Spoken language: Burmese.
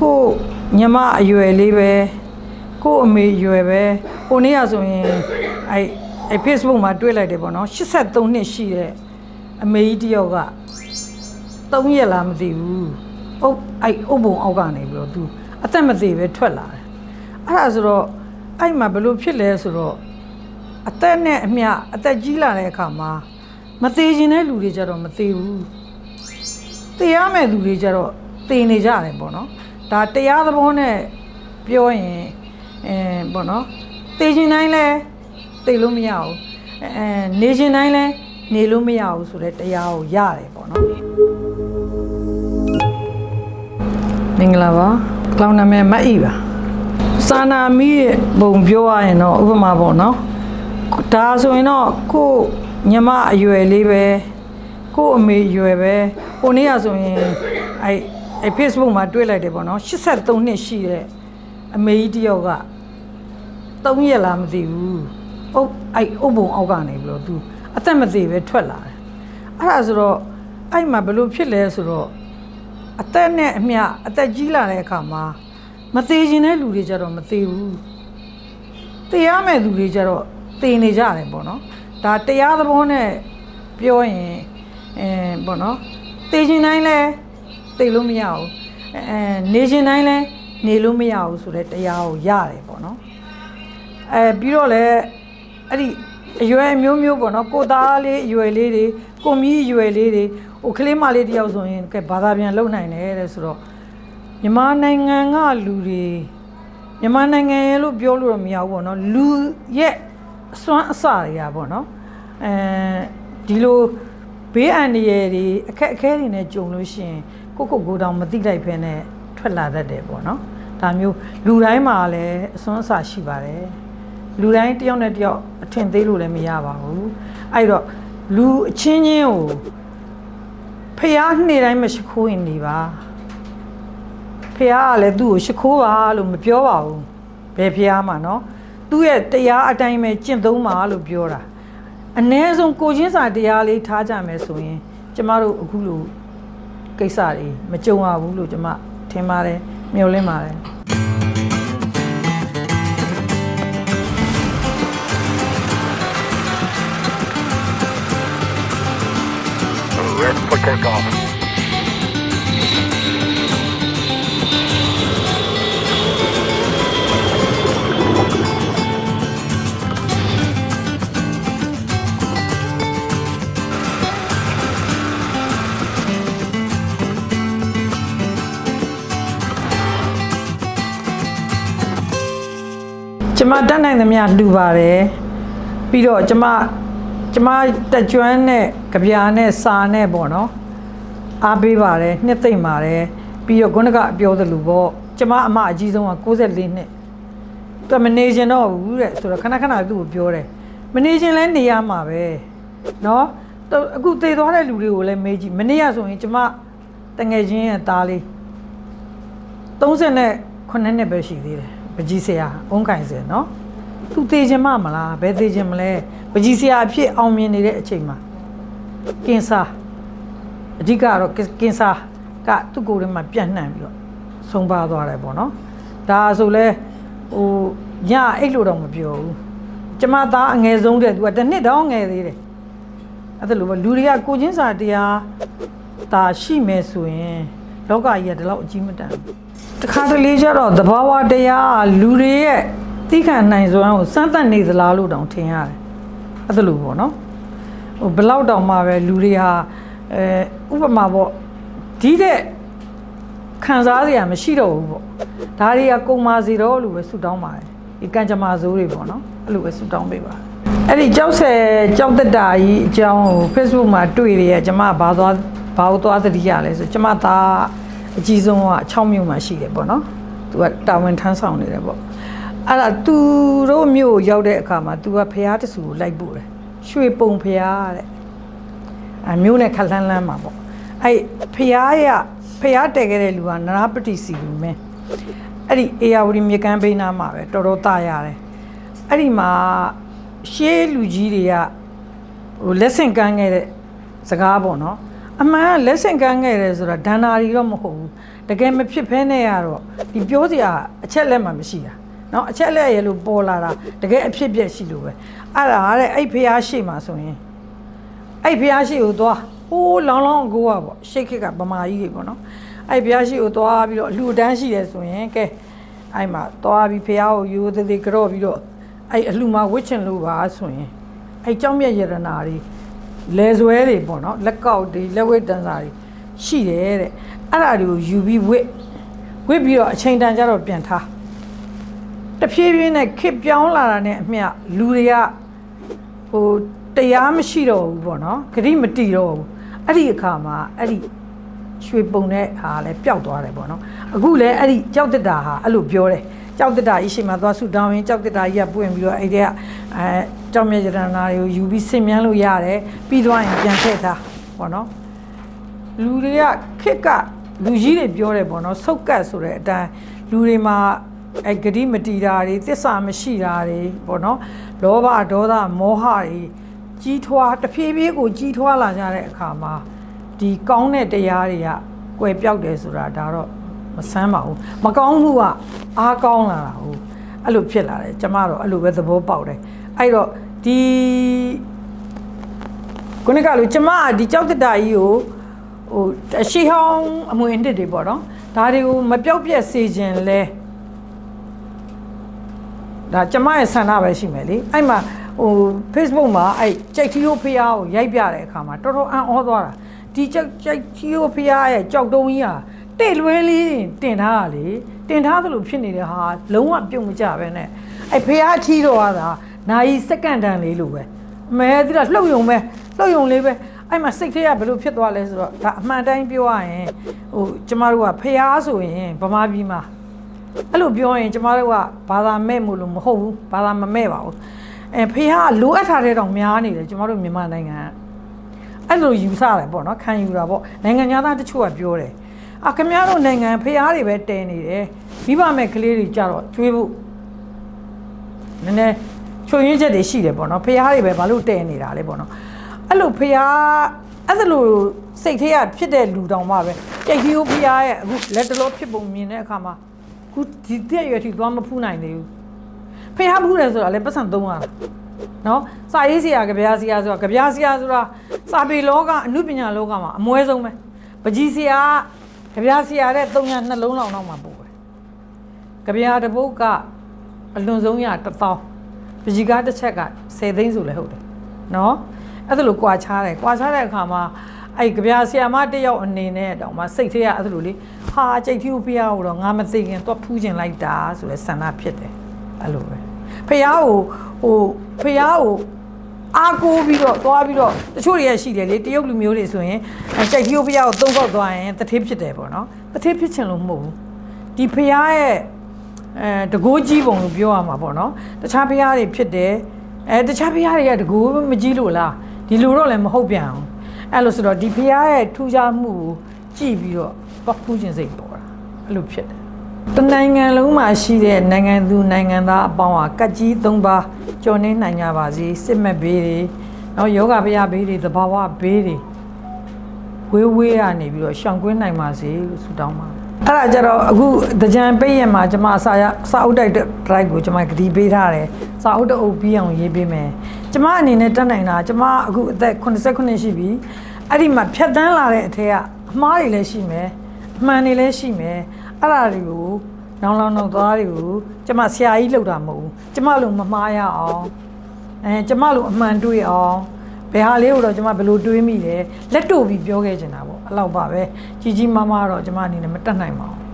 ကိုညမအရွယ်လေးပဲကိုအမေအရွယ်ပဲဟိုနေ့ကဆိုရင်အဲအဲ Facebook မှာတွေ့လိုက်တယ်ပေါ့နော်83နှစ်ရှိတဲ့အမေကြီးတစ်ယောက်က3ရက်လားမသိဘူးအုပ်အဲအုပ်ပုံအောက်ကနေပြီးတော့သူအသက်မသေးပဲထွက်လာတယ်အဲ့ဒါဆိုတော့အဲ့မှာဘယ်လိုဖြစ်လဲဆိုတော့အသက်နဲ့အမျှအသက်ကြီးလာတဲ့အခါမှာမသေးခြင်းတဲ့လူတွေကြတော့မသေးဘူးတရားမဲ့သူတွေကြတော့တည်နေကြတယ်ပေါ့နော် ဒါတရားသဘောနဲ့ပြောရင်အဲပေါ့နော်တည်ခြင်းတိုင်းလဲတည်လို့မရဘူးအဲအဲနေခြင်းတိုင်းလဲနေလို့မရဘူးဆိုတဲ့တရားကိုရတယ်ပေါ့နော်မင်္ဂလာပါကလောင်နာမည်မတ်ဤပါစာနာမီးရဲ့ဘုံပြောရရင်တော့ဥပမာပေါ့နော်ဒါဆိုရင်တော့ကိုယ့်ညမအရွယ်လေးပဲကိုယ့်အမေအရွယ်ပဲဟိုနေ့ကဆိုရင်အဲ အဲ Facebook မှာတွေ့လိုက်တယ်ပေါ့နော်83နှစ်ရှိတဲ့အမေကြီးတစ်ယောက်က3ရက်လားမသိဘူးအုပ်အဲအုပ်ပုံအောက်ကနေပြီးတော့သူအသက်မသေးပဲထွက်လာတယ်အဲ့ဒါဆိုတော့အဲ့မှာဘယ်လိုဖြစ်လဲဆိုတော့အသက်နဲ့အမျှအသက်ကြီးလာတဲ့အခါမှာမသေးခြင်းတဲ့လူတွေကြတော့မသေးဘူးတရားမဲ့လူတွေကြတော့သေနေကြတယ်ပေါ့နော်ဒါတရားသဘောနဲ့ပြောရင်အဲပေါ့နော်သေခြင်းတိုင်းလဲ သေလို့မရဘူးအဲနေခြင်းတိုင်းလဲနေလို့မရဘူးဆိုတဲ့တရားကိုရတယ်ပေါ့နော်အဲပြီးတော့လည်းအဲ့ဒီအရွယ်အမျိုးမျိုးပေါ့နော်ကိုသားလေးအရွယ်လေးတွေကိုမီးအရွယ်လေးတွေဟိုကလေးမလေးတယောက်ဆိုရင်ကဲဘာသာပြန်လုံနိုင်တယ်တဲ့ဆိုတော့မြန်မာနိုင်ငံကလူတွေမြန်မာနိုင်ငံရဲ့လို့ပြောလို့တော့မရဘူးပေါ့နော်လူရဲ့အစွမ်းအစတွေကပေါ့နော်အဲဒီလိုဘေးအန္တရာယ်တွေအခက်အခဲတွေနဲ့ကြုံလို့ရှိရင် ကိုကိုကိုတောင်မသိလိုက်ဖ ೇನೆ ထွက်လာတတ်တယ်ပေါ့နော်ဒါမျိုးလူတိုင်းမှာလည်းအစွမ်းအစာရှိပါတယ်လူတိုင်းတယောက်နဲ့တယောက်အထင်သေးလို့လည်းမရပါဘူးအဲ့တော့လူအချင်းချင်းကိုဖះနေ့တိုင်းမရှိခိုးရင်နေပါဖះကလည်းသူ့ကိုရှိခိုးပါလို့မပြောပါဘူးဘယ်ဖះမှာနော်သူ့ရဲ့တရားအတိုင်းပဲကျင့်သုံးပါလို့ပြောတာအ ਨੇ ဆုံးကိုချင်းစာတရားလေးထားကြမယ်ဆိုရင်ကျမတို့အခုလို့ ကိစ္စတွေမကြုံရဘူးလို့ကျမထင်ပါတယ်မျှော်လင့်ပါတယ် Ready for takeoff. မတတ်နိုင်သမျှလှူပါတယ်ပြီးတော့ကျမကျမတက်ကြွနဲ့ကြပြာနဲ့စာနဲ့ပေါ့နော်အားပေးပါတယ်နှစ်သိမ့်ပါတယ်ပြီးတော့ခုနကပြောသလိုပေါ့ကျမအမအကြီးဆုံးက64နှစ်သူမနေရှင်တော့ဘူးတဲ့ဆိုတော့ခဏခဏသူ့ကိုပြောတယ်မနေရှင်လဲနေရမှာပဲနော်အခုသေသွားတဲ့လူတွေကိုလည်းမေးကြည့်မနေ့ကဆိုရင်ကျမတငယ်ချင်းရဲ့သားလေး38နှစ်ပဲရှိသေးတယ် ပကြီးဆရာအုံးကင်ဆယ်နော်သူသေးခြင်းမမလားဘယ်သေးခြင်းမလဲပကြီးဆရာအဖြစ်အောင်မြင်နေတဲ့အချိန်မှာကင်ဆာအဓိကတော့ကင်ဆာကသူ့ကိုယ်ထဲမှာပြန့်နှံ့ပြီးတော့ဆုံးပါသွားတယ်ပေါ့နော်ဒါဆိုလဲဟိုညအဲ့လိုတော့မပြောဘူးကျမသားအငယ်ဆုံးတဲ့သူကတစ်နှစ်တောင်ငယ်သေးတယ်အဲ့ဒါလိုပဲလူတွေကကိုချင်းစာတရားဒါရှိမယ်ဆိုရင်လောကကြီးကဒီလောက်အကြီးမတန်ဘူး တခါတလေကျတော့သဘာဝတရားကလူတွေရဲ့သိခံနိုင်စွမ်းကိုစမ်းသပ်နေသလားလို့တောင်ထင်ရတယ်အဲ့ဒါလိုပေါ့နော်ဟိုဘလောက်တောင်မှပဲလူတွေဟာအဲဥပမာပေါ့ဒီတဲ့ခံစားစရာမရှိတော့ဘူးပေါ့ဒါတွေကကုံမာစီတော့လို့ပဲဆူတောင်းပါတယ်ဒီကံကြမ္မာဇိုးတွေပေါ့နော်အဲ့လိုပဲဆူတောင်းပေးပါအဲ့ဒီကြောက်ဆယ်ကြောက်တက်တာကြီးအကြောင်းကို Facebook မှာတွေ့ရရဲ့ကျမဘာသွားဘာလို့သွားသတိရလဲဆိုကျမသား အကြီးဆုံးက6မြို့မှာရှိတယ်ပေါ့နော်သူကတာဝန်ထမ်းဆောင်နေတယ်ပေါ့အဲ့ဒါသူတို့မြို့ကိုရောက်တဲ့အခါမှာသူကဖျားတဆူကိုလိုက်ပို့တယ်ရွှေပုံဖျားတဲ့အမြို့နဲ့ခလန်းလန်းမှာပေါ့အဲ့ဖျားရဖျားတက်ခဲ့တဲ့လူကနရပတိစီလူမင်းအဲ့ဒီအေယာဝတီမြေကမ်းဘေးနားမှာပဲတော်တော်တာရတယ်အဲ့ဒီမှာရှေးလူကြီးတွေကဟိုလက်ဆင့်ကမ်းခဲ့တဲ့စကားပေါ့နော် အမှန်ကလက်ဆင့်ကမ်းခဲ့တယ်ဆိုတာဒဏ္ဍာရီတော့မဟုတ်ဘူးတကယ်မဖြစ်ဖဲနဲ့ရတော့ဒီပြောစရာအချက်လက်မှမရှိတာနော်အချက်လက်ရလို့ပေါ်လာတာတကယ်အဖြစ်ပြက်ရှိလို့ပဲအဲ့ဒါတဲ့အဲ့ဖះရှိမှဆိုရင်အဲ့ဖះရှိကိုသွားဟိုးလောင်းလောင်းအကိုကပေါ့ရှိတ်ခစ်ကဗမာကြီးကြီးပေါ့နော်အဲ့ဖះရှိကိုသွားပြီးတော့အလှူတန်းရှိတယ်ဆိုရင်ကဲအဲ့မှာသွားပြီးဖះကိုယူသေးသေးကြော့ပြီးတော့အဲ့အလှူမှာဝစ်ချင်လို့ပါဆိုရင်အဲ့ကြောင့်မြတ်ယရနာတွေ လဲဆွဲတွေပေါ့နော်လက်ကောက်တွေလက်ဝဲတန်းစာတွေရှိတယ်တဲ့အဲ့ဒါတွေကိုယူပြီးဝစ်ဝစ်ပြီးတော့အချိန်တန်ကြတော့ပြန်ထားတဖြည်းဖြည်းနဲ့ခစ်ပြောင်းလာတာနဲ့အမျှလူတွေကဟိုတရားမရှိတော့ဘူးပေါ့နော်ဂရိမတီတော့ဘူးအဲ့ဒီအခါမှာအဲ့ဒီရွှေပုံတဲ့ဟာလည်းပျောက်သွားတယ်ပေါ့နော်အခုလည်းအဲ့ဒီကြောက်တက်တာဟာအဲ့လိုပြောတယ် ကြောက်တက်တာကြီးရှိမှသွားဆူတောင်းရင်ကြောက်တက်တာကြီးကပွင့်ပြီးတော့အဲ့ဒီကအဲကြောက်မြရတနာတွေကိုယူပြီးဆင်မြန်းလို့ရတယ်ပြီးသွားရင်ပြန်ထည့်ထားပေါ့နော်လူတွေကခစ်ကလူကြီးတွေပြောတယ်ပေါ့နော်ဆုတ်ကတ်ဆိုတဲ့အတိုင်းလူတွေမှာအဲဂတိမတီတာတွေသစ္စာမရှိတာတွေပေါ့နော်လောဘဒေါသမောဟတွေကြီးထွားတဖြည်းဖြည်းကိုကြီးထွားလာကြတဲ့အခါမှာဒီကောင်းတဲ့တရားတွေကကွယ်ပြောက်တယ်ဆိုတာဒါတော့ မဆန်းပါဘူးမကောင်းမှုကအားကောင်းလာတာဟုတ်အဲ့လိုဖြစ်လာတယ်ကျမတော့အဲ့လိုပဲသဘောပေါက်တယ်အဲ့တော့ဒီခုနကလိုကျမကဒီကြောက်တက်တာကြီးကိုဟိုအရှိဟောင်းအမွေအနှစ်တွေပေါ့နော်ဒါတွေကိုမပြောက်ပြက်စေခြင်းလဲဒါကျမရဲ့ဆန္ဒပဲရှိမယ်လေအဲ့မှာဟို Facebook မှာအဲ့ကြိတ်ထီယိုဖျားကိုရိုက်ပြတဲ့အခါမှာတော်တော်အံ့ဩသွားတာဒီကြိတ်ကြိတ်ထီယိုဖျားရဲ့ကြောက်တုံးကြီးဟာ တဲ့လွဲလေးတင်ထားတာလေတင်ထားသလိုဖြစ်နေတဲ့ဟာလုံးဝပြုတ်မကြပဲနဲ့အဲ့ဖျားထီတော့ဟာဒါနိုင်စက္ကန့်တန်လေးလိုပဲမဲဒီတော့လှုပ်ယုံပဲလှုပ်ယုံလေးပဲအဲ့မှာစိတ်ထဲကဘယ်လိုဖြစ်သွားလဲဆိုတော့ဒါအမှန်တိုင်းပြောရရင်ဟိုကျမတို့ကဖျားဆိုရင်ဗမာပြည်မှာအဲ့လိုပြောရင်ကျမတို့ကဘာသာမဲ့မို့လို့မဟုတ်ဘူးဘာသာမမဲ့ပါဘူးအဲဖျားလိုအပ်တာတဲ့တော့များနေတယ်ကျမတို့မြန်မာနိုင်ငံကအဲ့လိုယူဆတယ်ပေါ့နော်ခံယူတာပေါ့နိုင်ငံသားတချို့ကပြောတယ် အာခင်ဗျားတို့နိုင်ငံဖျားတွေပဲတဲနေတယ်မိဘမဲ့ကလေးတွေကြတော့ကျွေးဖို့နည်းနည်းချွေရင်းချက်တွေရှိတယ်ပေါ့နော်ဖះတွေပဲဘာလို့တဲနေတာလဲပေါ့နော်အဲ့လိုဖះအဲ့ဒါလိုစိတ်ထဲကဖြစ်တဲ့လူတောင်မှပဲကြိတ်ကြီးဖះရဲ့အခုလက်တလောဖြစ်ပုံမြင်တဲ့အခါမှာအခုဒီတဲ့ရွယ်ထိသွားမဖူးနိုင်သေးဘူးဖះဖူးတယ်ဆိုတာလည်းပတ်စံသုံးရတာနော်စာရေးဆရာကြပြားဆရာဆိုတာကြပြားဆရာဆိုတာစာပေလောကအမှုပညာလောကမှာအမွဲဆုံးပဲပကြီးဆရာ ကြပြားဆရာတဲ့၃ညနှလုံးလောက်တော့မှပို့ပဲကြပြားတစ်ပုတ်ကအလွန်ဆုံးရတစ်သောင်းပကြီးကားတစ်ချက်က10သိန်းဆိုလည်းဟုတ်တယ်နော်အဲ့ဒါလိုကွာချားတယ်ကွာချားတဲ့အခါမှာအဲ့ကြပြားဆရာမတစ်ယောက်အနေနဲ့တောင်မှစိတ်ထဲကအဲ့ဒါလိုလေဟာကြိတ်ထီကိုဖျားကိုတော့ငါမသိခင်တော့ဖူးကျင်လိုက်တာဆိုလဲဆန္ဒဖြစ်တယ်အဲ့လိုပဲဖျားကိုဟိုဖျားကို အားကိုးပြီးတော့သွားပြီးတော့တချို့တွေရရှိတယ်လေတရုတ်လူမျိုးတွေဆိုရင်အဲ့ကြိတ်ထီကိုဖျားကိုသုံးခေါက်သွားရင်တထေးဖြစ်တယ်ပေါ့နော်တထေးဖြစ်ချင်လို့မဟုတ်ဘူးဒီဖျားရဲ့အဲတကိုးကြီးပုံလို့ပြောရမှာပေါ့နော်တခြားဖရားတွေဖြစ်တယ်အဲတခြားဖရားတွေကတကိုးမကြီးလို့လားဒီလိုတော့လည်းမဟုတ်ပြန်အောင်အဲ့လိုဆိုတော့ဒီဖရားရဲ့ထူးခြားမှုကိုကြည့်ပြီးတော့ပတ်ဖူးခြင်းစိတ်ပေါ်တာအဲ့လိုဖြစ်တယ် တနိုင်ငံလုံးမှာရှိတဲ့နိုင်ငံသူနိုင်ငံသားအပေါင်းဟာကတ်ကြီး၃ပါးကြော်နေနိုင်ကြပါစေစစ်မဲ့ဘေးတွေနော်ယောဂဖရားဘေးတွေသဘာဝဘေးတွေဝေးဝေးကနေပြီးတော့ရှောင်ကွင်းနိုင်ပါစေလို့ဆုတောင်းပါတယ်အဲ့ဒါကြတော့အခုတကြံပိတ်ရမှာကျွန်မစာရစာအုပ်တိုက်တဲ့ drive ကိုကျွန်မဂတိပေးထားတယ်စာအုပ်တအုပ်ပြီးအောင်ရေးပေးမယ်ကျွန်မအနေနဲ့တက်နိုင်တာကျွန်မအခုအသက်89ရှိပြီအဲ့ဒီမှာဖြတ်တန်းလာတဲ့အထက်ကအမှားတွေလည်းရှိမယ် အမှန်တွေလည်းရှိမယ်အဲ့ဒါတွေကိုနောင်လောင်နောင်သွားတွေကိုကျွန်မဆရာကြီးလောက်တာမဟုတ်ဘူးကျွန်မလို့မမှားရအောင်အဲကျမလိုအမှန်တွေးအောင်ဘယ်ဟာလေးကိုတော့ကျမဘယ်လိုတွေးမိလဲလက်တို့ပြီးပြောခဲ့ချင်တာပေါ့အဲ့လောက်ပါပဲကြီးကြီးမားမားတော့ကျမအနေနဲ့မတတ်နိုင်ပါဘူး